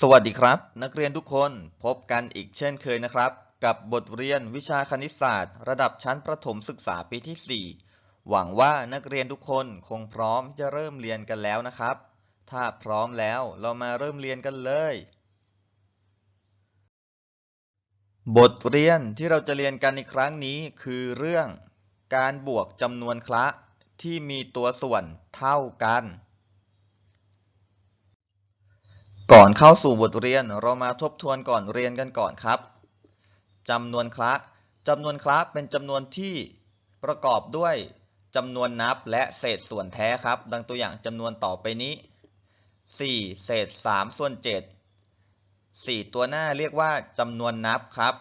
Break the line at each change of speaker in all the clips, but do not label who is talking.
สวัสดีครับ นักเรียนทุกคนพบกันอีกเช่นเคยนะครับ กับบทเรียนวิชาคณิตศาสตร์ ระดับชั้นประถมศึกษาปีที่ 4 หวังว่านักเรียนทุกคนคงพร้อมจะเริ่มเรียนกันแล้วนะครับ ถ้าพร้อมแล้วเรามาเริ่มเรียนกันเลย บทเรียนที่เราจะเรียนกันในครั้งนี้คือเรื่อง การบวกจำนวนคละที่มีตัวส่วนเท่ากัน ก่อนเข้าสู่บทเรียนเรามาทบทวนก่อนเรียนกันก่อนครับจำนวนคละจำนวนคละเป็นจำนวนที่ประกอบด้วยจำนวนนับและเศษส่วนแท้ครับ ดังตัวอย่างจำนวนต่อไปนี้ 4 เศษ 3 ส่วน 7 4 ตัวหน้าเรียกว่าจำนวนนับครับ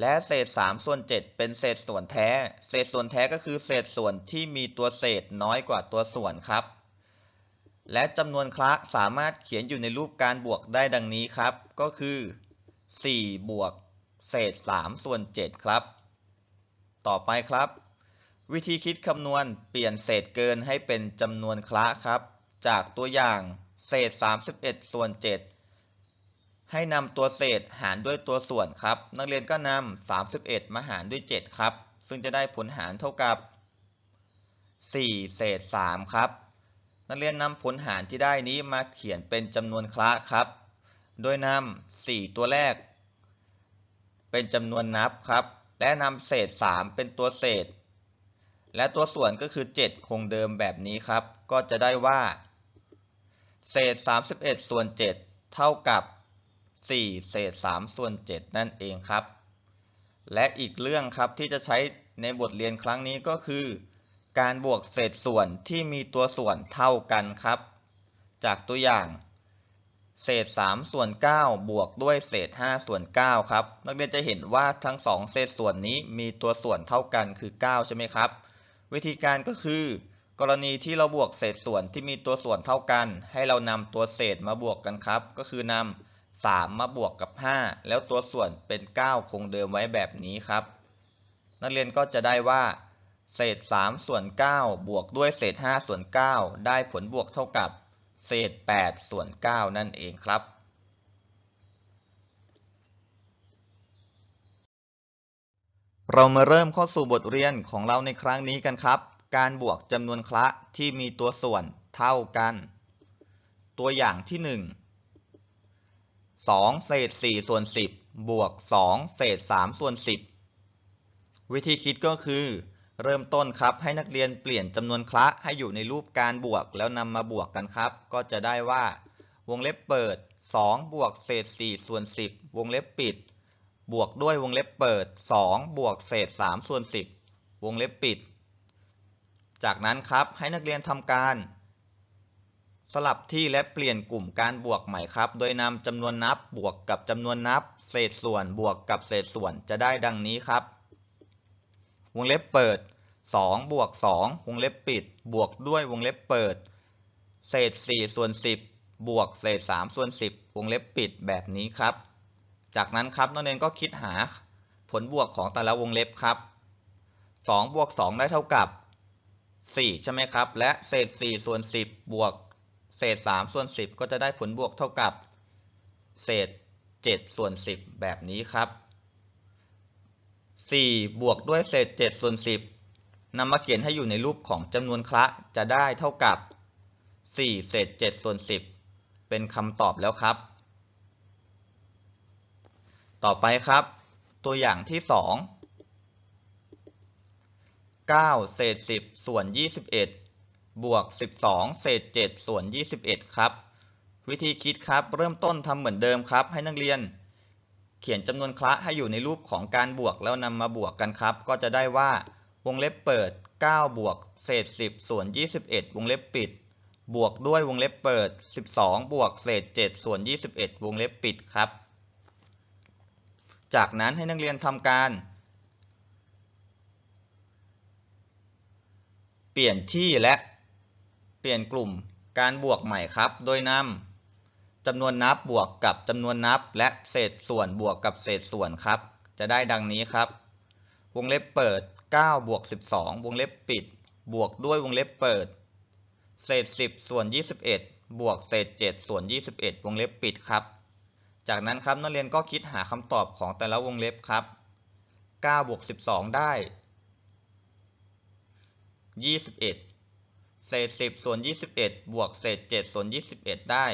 และเศษ 3 ส่วน 7 เป็นเศษส่วนแท้ เศษส่วนแท้ก็คือเศษส่วนที่มีตัวเศษน้อยกว่าตัวส่วนครับ และจำนวนคละสามารถเขียนอยู่ในรูปการบวกได้ดังนี้ครับ ก็คือ 4 บวก เศษ 3 ส่วน 7 ครับ ต่อไปครับ วิธีคิดคำนวณเปลี่ยนเศษเกินให้เป็นจำนวนคละครับ จากตัวอย่างเศษ 31 ส่วน 7 ให้นำตัวเศษหารด้วยตัวส่วนครับ นักเรียนก็นำ31 มาหารด้วย 7 ครับ ซึ่งจะได้ผลหารเท่ากับ 4 เศษ 3 ครับ นักเรียนนำผลหารที่ได้นี้มาเขียนเป็นจำนวนคละครับ โดยนำ4ตัวแรก เป็นจำนวนนับครับ และนำเศษ 3 เป็นตัวเศษ และตัวส่วนก็คือ 7 คงเดิมแบบนี้ครับ ก็จะได้ว่า เศษ 31 ส่วน 7 เท่ากับ 4 เศษ 3 ส่วน 7 นั่นเองครับ และอีกเรื่องครับที่จะใช้ในบทเรียนครั้งนี้ก็คือ การบวกเศษส่วนที่มีตัวส่วนเท่ากันครับ จากตัวอย่าง เศษ3ส่วน9บวกด้วยเศษ5ส่วน9ครับ นักเรียนจะเห็นว่าทั้ง 2 เศษส่วนนี้มีตัวส่วนเท่ากันคือ 9 ใช่ไหมครับ วิธีการก็คือ กรณีที่เราบวกเศษส่วนที่มีตัวส่วนเท่ากัน ให้เรานำตัวเศษมาบวกกันครับ ก็คือนำ3มาบวกกับ 5 แล้วตัวส่วนเป็น 9 คงเดิมไว้แบบนี้ครับ นักเรียนก็จะได้ว่า เศษ 3 ส่วน 9 บวกด้วยเศษ 5 ส่วน 9 ได้ผลบวกเท่ากับ เศษ 8 ส่วน 9 นั่นเองครับเรามาเริ่มเข้าสู่บทเรียนของเราในครั้งนี้กันครับ การบวกจำนวนคละที่มีตัวส่วนเท่ากัน ตัวอย่างที่ 1 2 เศษ 4 ส่วน 10 บวก 2 เศษ 3 ส่วน 10 วิธีคิดก็คือ เริ่มต้นครับให้นักเรียนเปลี่ยนจำนวนคละให้อยู่ในรูปการบวกแล้วนำมาบวกกันครับ ก็จะได้ว่าวงเล็บเปิด 2 บวกเศษ 4 ส่วน 10 วงเล็บปิด บวกด้วยวงเล็บเปิด 2 บวกเศษ 3 ส่วน 10 วงเล็บปิด จากนั้นครับให้นักเรียนทำการ สลับที่และเปลี่ยนกลุ่มการบวกใหม่ครับ โดยนำจำนวนนับบวกกับจำนวนนับ เศษส่วนบวกกับเศษส่วนจะได้ดังนี้ครับ วงเล็บเปิด2บวก2วงเล็บปิด บวกด้วยวงเล็บเปิด เศษ 4 ส่วน 10 บวกเศษ 3 ส่วน 10 วงเล็บปิดแบบนี้ครับ จากนั้นครับนักเรียนก็คิดหาผลบวกของแต่ละวงเล็บครับ2บวก2ได้เท่ากับ 4 ใช่ไหมครับ และเศษ 4 ส่วน 10 บวก เศษ 3 ส่วน 10 ก็จะได้ผลบวกเท่ากับ เศษ 7 ส่วน 10 แบบนี้ครับ 4 บวกด้วยเศษ 7 ส่วน 10นำมาเขียนให้อยู่ในรูปของจำนวนคละจะได้เท่ากับ 4 เศษ 7 ส่วน 10 เป็นคำตอบแล้วครับ ต่อไปครับ ตัวอย่างที่ 2 9 เศษ 10 ส่วน 21 บวก 12 เศษ 7 ส่วน 21 ครับ วิธีคิดครับ เริ่มต้นทำเหมือนเดิมครับ ให้นักเรียน เขียนจำนวนคละให้อยู่ในรูปของการบวกแล้วนำมาบวกกันครับ ก็จะได้ว่าวงเล็บเปิด 9 บวกเศษ 10 ส่วน 21 วงเล็บปิด บวกด้วยวงเล็บเปิด 12 บวกเศษ 7 ส่วน 21 วงเล็บปิดครับ จากนั้นให้นักเรียนทำการ เปลี่ยนที่และเปลี่ยนกลุ่มการบวกใหม่ครับ โดยนำ จำนวนนับบวกกับจำนวนนับ และเศษส่วนบวกกับเศษส่วนครับ จะได้ดังนี้ครับ วงเล็บเปิด 9 บวก 12 วงเล็บปิด บวกด้วยวงเล็บเปิด เศษ 10 ส่วน 21 บวกเศษ 7 ส่วน 21 วงเล็บปิดครับ จากนั้นครับนักเรียนก็คิดหาคำตอบของแต่ละวงเล็บครับ 9 บวก 12 ได้ 21 เศษ 10 ส่วน 21 บวกเศษ 7 ส่วน 21 ได้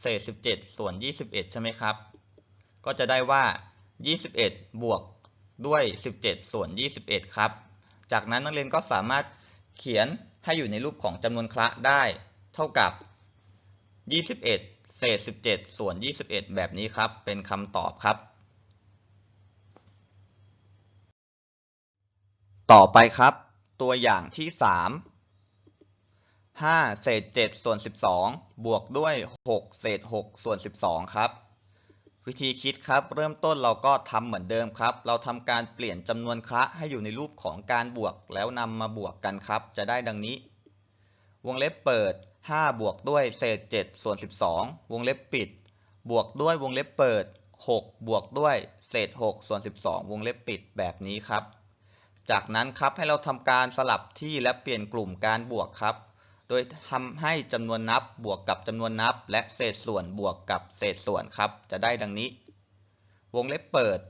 เศษ 17 ส่วน 21 ใช่ไหมครับ ก็จะได้ว่า 21 บวกด้วย 17 ส่วน 21 ครับ จากนั้นนักเรียนก็สามารถเขียนให้อยู่ในรูปของจำนวนคละได้ เท่ากับ 21 เศษ 17 ส่วน 21 แบบนี้ครับ เป็นคำตอบครับ ต่อไปครับ ตัวอย่างที่ 3 5เศษ7ส่วน12บวกด้วย6เศษ6ส่วน12ครับ วิธีคิดครับ เริ่มต้นเราก็ทำเหมือนเดิมครับ เราทำการเปลี่ยนจำนวนคละให้อยู่ในรูปของการบวกแล้วนำมาบวกกันครับ จะได้ดังนี้ วงเล็บเปิด5บวกด้วยเศษ7ส่วน12วงเล็บปิด บวกด้วยวงเล็บเปิด6บวกด้วยเศษ6ส่วน12วงเล็บปิดแบบนี้ครับ จากนั้นครับให้เราทำการสลับที่และเปลี่ยนกลุ่มการบวกครับ โดยทำให้จำนวนนับบวกกับจำนวนนับ และเศษส่วนบวกกับเศษส่วนครับ จะได้ดังนี้ วงเล็บเปิด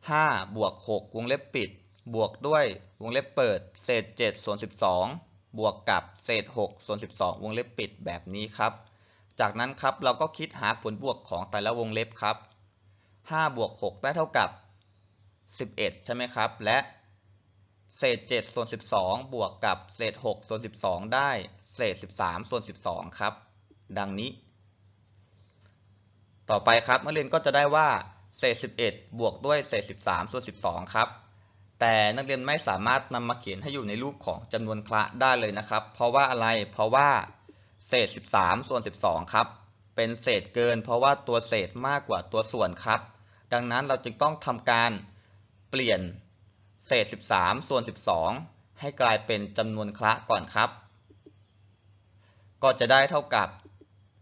5 บวก 6 วงเล็บปิด บวกด้วยวงเล็บเปิด เศษ 7 ส่วน 12 บวกกับเศษ 6 ส่วน 12 วงเล็บปิดแบบนี้ครับ จากนั้นครับเราก็คิดหาผลบวกของแต่ละวงเล็บครับ 5 บวก 6 ได้เท่ากับ 11 ใช่ไหมครับ และเศษ 7 ส่วน 12 บวกกับเศษ 6 ส่วน 12 ได้ เศษ 13 ส่วน 12 ครับ ดังนี้ ต่อไปครับนักเรียนก็จะได้ว่าเศษ 11 บวกด้วยเศษ 13 ส่วน 12 ครับ แต่นักเรียนไม่สามารถนำมาเขียนให้อยู่ในรูปของจำนวนคละได้เลยนะครับ เพราะว่าอะไร เพราะว่าเศษ 13 ส่วน 12 ครับ เป็นเศษเกิน เพราะว่าตัวเศษมากกว่าตัวส่วนครับ ดังนั้นเราจึงต้องทำการเปลี่ยนเศษ 13 ส่วน 12 ให้กลายเป็นจำนวนคละก่อนครับ ก็จะได้เท่ากับ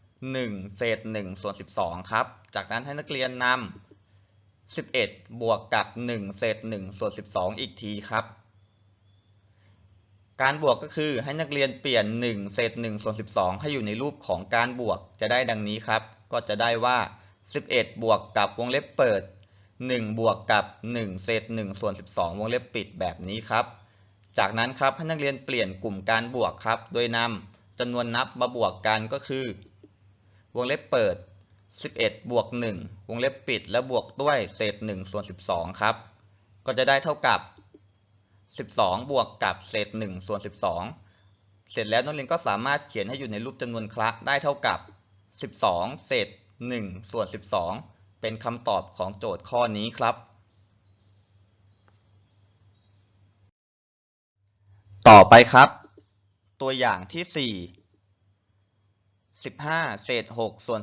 1 เศษ 1 ส่วน 12 ครับ จากนั้นให้นักเรียนนำ11 บวกกับ 1 เศษ 1 ส่วน 12 อีกทีครับ การบวกก็คือให้นักเรียนเปลี่ยน 1 เศษ 1 ส่วน 12 ให้อยู่ในรูปของการบวกจะได้ดังนี้ครับ ก็จะได้ว่า 11 บวกกับวงเล็บเปิด 1 บวกกับ 1 เศษ 1 ส่วน 12 วงเล็บปิดแบบนี้ครับ จากนั้นครับให้นักเรียนเปลี่ยนกลุ่มการบวกครับ โดยนำ จำนวนนับมาบวกกันก็คือ วงเล็บเปิด 11 บวก 1 วงเล็บปิด และบวกด้วยเศษ1ส่วน 12 ครับ ก็จะได้เท่ากับ 12 บวกกับเศษ1ส่วน 12 เสร็จแล้วนักเรียนก็สามารถเขียนให้อยู่ในรูปจำนวนคละได้เท่ากับ 12 เศษ1ส่วน 12 เป็นคำตอบของโจทย์ข้อนี้ครับ ต่อไปครับ ตัวอย่างที่4 15เศษ6ส่วน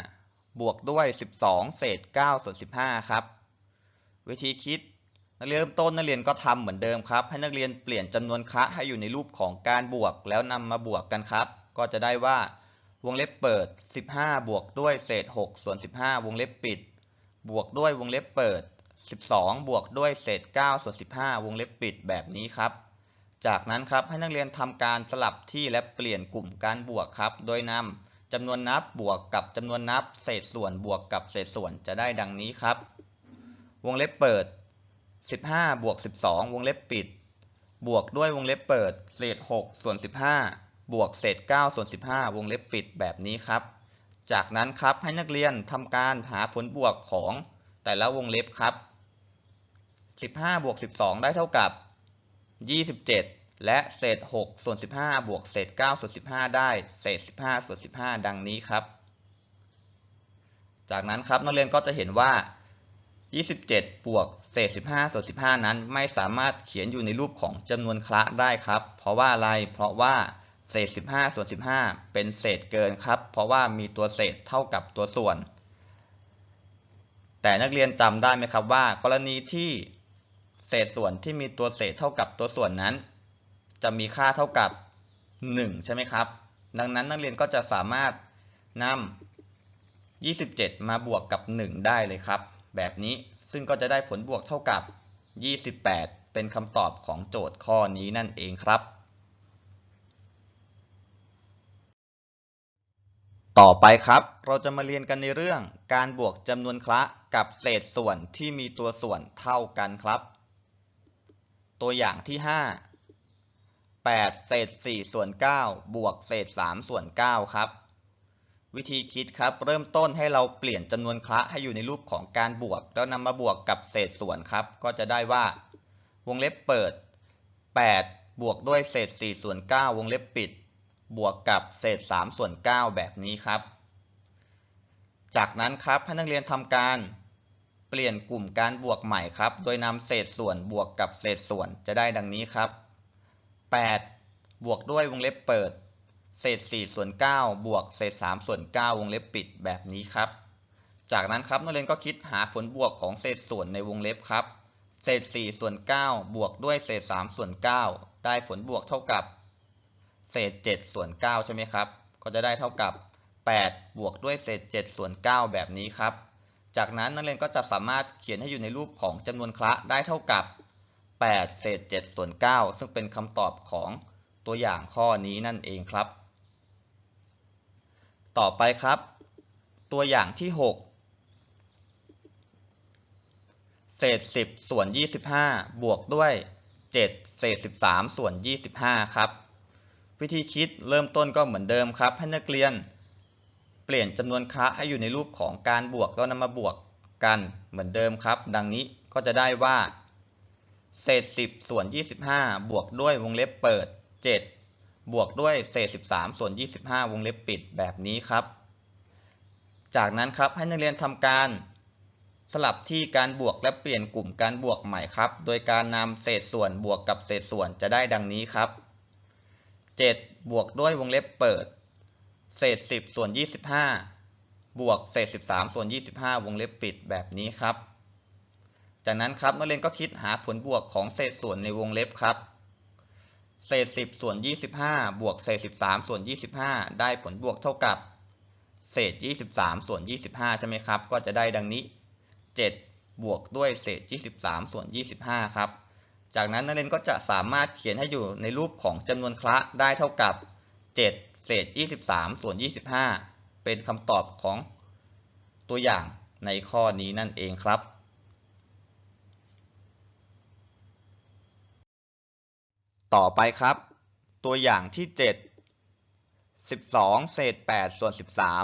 15บวกด้วย12เศษ9ส่วน15ครับ วิธีคิดนักเรียนเริ่มต้นนักเรียนก็ทำเหมือนเดิมครับ ให้นักเรียนเปลี่ยนจำนวนคะให้อยู่ในรูปของการบวกแล้วนำมาบวกกันครับ ก็จะได้ว่าวงเล็บเปิด 15 บวกด้วยเศษ 6 ส่วน 15 วงเล็บปิด บวกด้วยวงเล็บเปิด 12 บวกด้วยเศษ 9 ส่วน 15 วงเล็บปิดแบบนี้ครับ จากนั้นครับให้นักเรียนทำการสลับที่และเปลี่ยนกลุ่มการบวกครับ โดยนำจำนวนนับบวกกับจำนวนนับ เศษส่วนบวกกับเศษส่วนจะได้ดังนี้ครับ วงเล็บเปิด 15บวก12 วงเล็บปิด บวกด้วยวงเล็บเปิด เศษ6ส่วน15 บวกเศษ9ส่วน15 วงเล็บปิดแบบนี้ครับ จากนั้นครับให้นักเรียนทำการหาผลบวกของแต่ละวงเล็บครับ 15บวก12 ได้เท่ากับ 27 และเศษ6ส่วน15 บวกเศษ9ส่วน15 ได้ เศษ 15ส่วน15 ดังนี้ครับ จากนั้นครับนักเรียนก็จะเห็นว่า 27 บวกเศษ 15ส่วน15 นั้น ไม่สามารถเขียนอยู่ในรูปของจำนวนคละได้ครับ เพราะว่าอะไร เพราะว่าเศษ 15 ส่วน 15 เป็นเศษเกินครับ เพราะว่ามีตัวเศษเท่ากับตัวส่วน แต่นักเรียนจำได้ไหมครับว่า กรณีที่ เศษส่วนที่มีตัวเศษเท่ากับตัวส่วนนั้น จะมีค่าเท่ากับ 1 ใช่ไหมครับ ดังนั้นนักเรียนก็จะสามารถนำ 27 มาบวกกับ 1 ได้เลยครับ แบบนี้ซึ่งก็จะได้ผลบวกเท่ากับ 28 เป็นคำตอบของโจทย์ข้อนี้นั่นเองครับ ต่อไปครับเราจะมาเรียนกันในเรื่องการบวกจำนวนคละกับเศษส่วนที่มีตัวส่วนเท่ากันครับ ตัวอย่างที่ 5 8 เศษ 4 ส่วน 9 บวกเศษ 3 ส่วน 9 ครับ วิธีคิดครับ เริ่มต้นให้เราเปลี่ยนจำนวนคละให้อยู่ในรูปของการบวก แล้วนำมาบวกกับเศษส่วนครับ ก็จะได้ว่า วงเล็บเปิด 8 บวกด้วยเศษ 4 ส่วน 9 วงเล็บปิด บวกกับเศษ 3 ส่วน 9 แบบนี้ครับ จากนั้นครับให้นักเรียนทำการ เปลี่ยนกลุ่มการบวกใหม่ครับ โดยนำเศษส่วนบวกกับเศษส่วนจะได้ดังนี้ครับ 8 บวกด้วยวงเล็บเปิด เศษ 4 ส่วน 9 บวกเศษ 3 ส่วน 9 วงเล็บปิดแบบนี้ครับ จากนั้นครับนักเรียนก็คิดหาผลบวกของเศษส่วนในวงเล็บครับ เศษ 4 ส่วน 9 บวกด้วยเศษ 3 ส่วน 9 ได้ผลบวกเท่ากับ เศษ 7 ส่วน 9 ใช่ไหมครับ ก็จะได้เท่ากับ 8 บวกด้วยเศษ 7 ส่วน 9 แบบนี้ครับ จากนั้นนักเรียนก็จะสามารถเขียนให้อยู่ในรูปของจำนวนคละได้เท่ากับ 8 เศษ 7 ส่วน 9 ซึ่งเป็นคำตอบของตัวอย่างข้อนี้นั่นเองครับ ต่อไปครับ ตัวอย่างที่ 6 เศษ 10 ส่วน 25 บวกด้วย 7 เศษ 13 ส่วน 25 ครับ วิธีคิดเริ่มต้นก็เหมือนเดิมครับ ให้นักเรียน เปลี่ยนจำนวนคละให้อยู่ในรูปของการบวกแล้วนำมาบวกกันเหมือนเดิมครับ ดังนี้ก็จะได้ว่า เศษ 10 ส่วน 25 บวกด้วยวงเล็บเปิด 7 บวกด้วยเศษ 13 ส่วน 25 วงเล็บปิดแบบนี้ครับ จากนั้นครับให้นักเรียนทำการสลับที่การบวกและเปลี่ยนกลุ่มการบวกใหม่ครับ โดยการนำเศษส่วนบวกกับเศษส่วนจะได้ดังนี้ครับ 7 บวกด้วยวงเล็บเปิด เศษ10ส่วน25บวกเศษ13ส่วน25วงเล็บปิดแบบนี้ครับ จากนั้นครับนักเรียนก็คิดหาผลบวกของเศษส่วนในวงเล็บครับ เศษ10ส่วน25บวกเศษ13ส่วน25ได้ผลบวกเท่ากับ เศษ23ส่วน25ใช่ไหมครับ ก็จะได้ดังนี้7บวกด้วยเศษ23ส่วน25ครับจากนั้นนักเรียนก็จะสามารถเขียนให้อยู่ในรูปของจำนวนคละได้เท่ากับ 7 เศษ 23 ส่วน 25 เป็นคำตอบของตัวอย่างในข้อนี้นั่นเองครับ ต่อไปครับ ตัวอย่างที่ 7 12 เศษ 8 ส่วน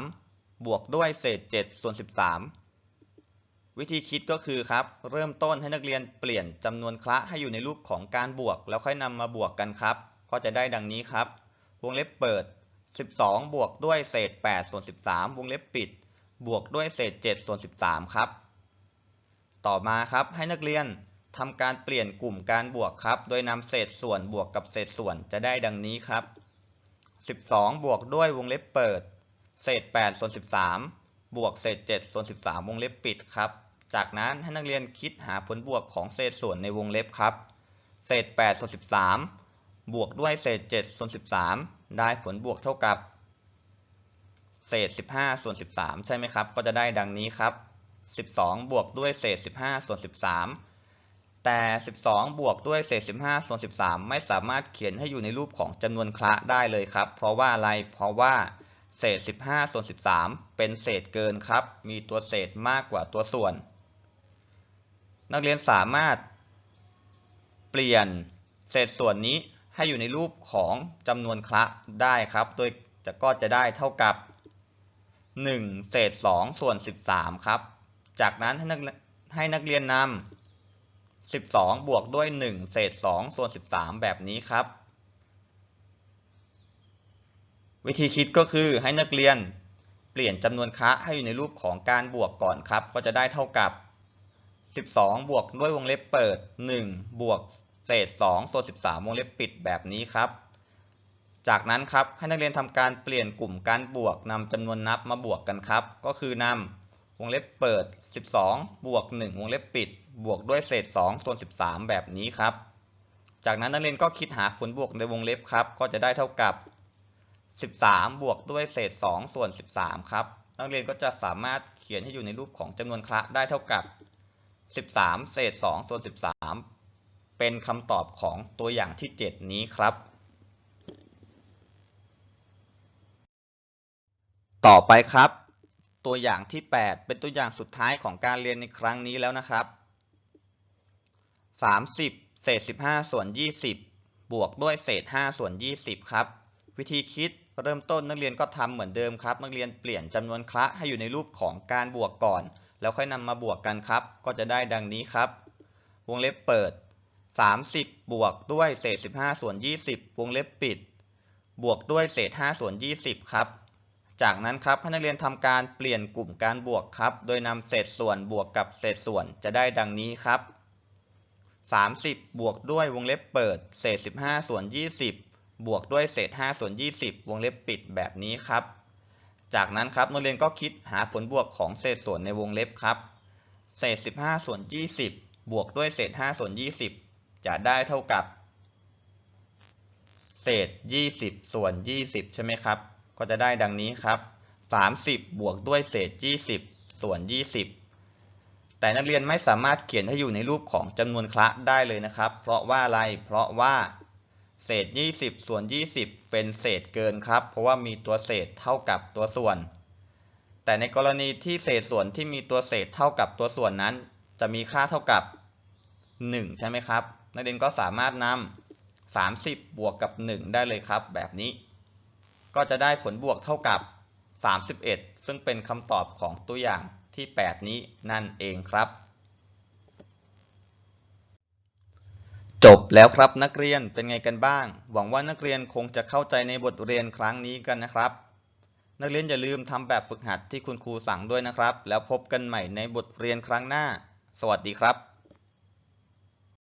13 บวกด้วยเศษ 7 ส่วน 13 วิธีคิดก็คือครับ เริ่มต้นให้นักเรียนเปลี่ยนจำนวนคละให้อยู่ในรูปของการบวก แล้วค่อยนำมาบวกกันครับ ก็จะได้ดังนี้ครับ วงเล็บเปิด 12 บวกด้วยเศษ 8 ส่วน 13 วงเล็บปิด บวกด้วยเศษ 7 ส่วน 13 ครับ ต่อมาครับให้นักเรียนทำการเปลี่ยนกลุ่มการบวกครับ โดยนำเศษส่วนบวกกับเศษส่วนจะได้ดังนี้ครับ 12 บวกด้วยวงเล็บเปิด เศษ 8 ส่วน 13 บวกเศษ 7 ส่วน 13 วงเล็บปิดครับ จากนั้นให้นักเรียนคิดหาผลบวกของเศษส่วนในวงเล็บครับ เศษ 8 ส่วน 13 บวกด้วยเศษ 7 ส่วน 13 ได้ผลบวกเท่ากับ เศษ 15 ส่วน 13 ใช่ไหมครับ ก็จะได้ดังนี้ครับ 12 บวกด้วยเศษ 15 ส่วน 13 แต่ 12 บวกด้วยเศษ 15 ส่วน 13 ไม่สามารถเขียนให้อยู่ในรูปของจำนวนคละได้เลยครับ เพราะว่าอะไร เพราะว่าเศษ 15 ส่วน 13 เป็นเศษเกินครับ มีตัวเศษมากกว่าตัวส่วน นักเรียนสามารถเปลี่ยนเศษส่วนนี้ ให้อยู่ในรูปของจำนวนคละได้ครับ โดยจะก็จะได้เท่ากับ 1 เศษ 2 ส่วน 13 ครับ จากนั้นให้นักให้นักเรียนนำ 12 บวกด้วย 1 เศษ 2 ส่วน 13 แบบนี้ครับ วิธีคิดก็คือให้นักเรียนเปลี่ยนจำนวนคะให้อยู่ในรูปของการบวกก่อนครับ ก็จะได้เท่ากับ 12 บวกด้วยวงเล็บเปิด 1 บวก เศษ2ส่วน13วงเล็บปิดแบบนี้ครับ จากนั้นครับให้นักเรียนทำการเปลี่ยนกลุ่มการบวกนำจำนวนนับมาบวกกันครับ ก็คือนำวงเล็บเปิด 12 บวก 1 วงเล็บปิด บวกด้วยเศษ2ส่วน13 แบบนี้ครับ จากนั้นนักเรียนก็คิดหาผลบวกในวงเล็บครับ ก็จะได้เท่ากับ 13 บวกด้วยเศษ2ส่วน13 ครับ นักเรียนก็จะสามารถเขียนให้อยู่ในรูปของจำนวนคละได้เท่ากับ 13 เศษ2ส่วน13 เป็นคำตอบของตัวอย่างที่ 7 นี้ครับ ต่อไปครับ ตัวอย่างที่ 8 เป็นตัวอย่างสุดท้ายของการเรียนในครั้งนี้แล้วนะครับ 30 เศษ 15 ส่วน 20 บวกด้วยเศษ 5 ส่วน 20 ครับ วิธีคิดเริ่มต้นนักเรียนก็ทำเหมือนเดิมครับ นักเรียนเปลี่ยนจำนวนคละให้อยู่ในรูปของการบวกก่อน แล้วค่อยนำมาบวกกันครับ ก็จะได้ดังนี้ครับ วงเล็บเปิด 30 บวกด้วยเศษ 15 ส่วน 20 วงเล็บปิด บวกด้วยเศษ 5 ส่วน 20 ครับ จากนั้นครับให้นักเรียนทำการเปลี่ยนกลุ่มการบวกครับ โดยนำเศษส่วนบวกกับเศษส่วนจะได้ดังนี้ครับ 30 บวกด้วยวงเล็บเปิด เศษ 15 ส่วน 20 บวกด้วยเศษ 5 ส่วน 20 วงเล็บปิดแบบนี้ครับ จากนั้นครับนักเรียนก็คิดหาผลบวกของเศษส่วนในวงเล็บครับ เศษ 15 ส่วน 20 บวกด้วยเศษ 5 ส่วน 20 จะได้เท่ากับ เศษ 20 ส่วน 20 ใช่ไหมครับ ก็จะได้ดังนี้ครับ 30 บวกด้วยเศษ 20 ส่วน 20 แต่นักเรียนไม่สามารถเขียนให้อยู่ในรูปของจำนวนคละได้เลยนะครับ เพราะว่าอะไร เพราะว่า เศษ 20 ส่วน 20 เป็นเศษเกินครับ เพราะว่ามีตัวเศษเท่ากับตัวส่วน แต่ในกรณีที่เศษส่วนที่มีตัวเศษเท่ากับตัวส่วนนั้น จะมีค่าเท่ากับ 1 ใช่ไหมครับ นักเรียนก็สามารถนำ30 บวกกับ 1 ได้เลยครับ แบบนี้ ก็จะได้ผลบวกเท่ากับ 31 ซึ่งเป็นคำตอบของตัวอย่างที่ 8 นี้นั่นเองครับ จบแล้วครับนักเรียนเป็นไงกันบ้าง หวังว่านักเรียนคงจะเข้าใจในบทเรียนครั้งนี้กันนะครับนักเรียนอย่าลืมทำแบบฝึกหัดที่คุณครูสั่งด้วยนะครับ แล้วพบกันใหม่ในบทเรียนครั้งหน้า สวัสดีครับ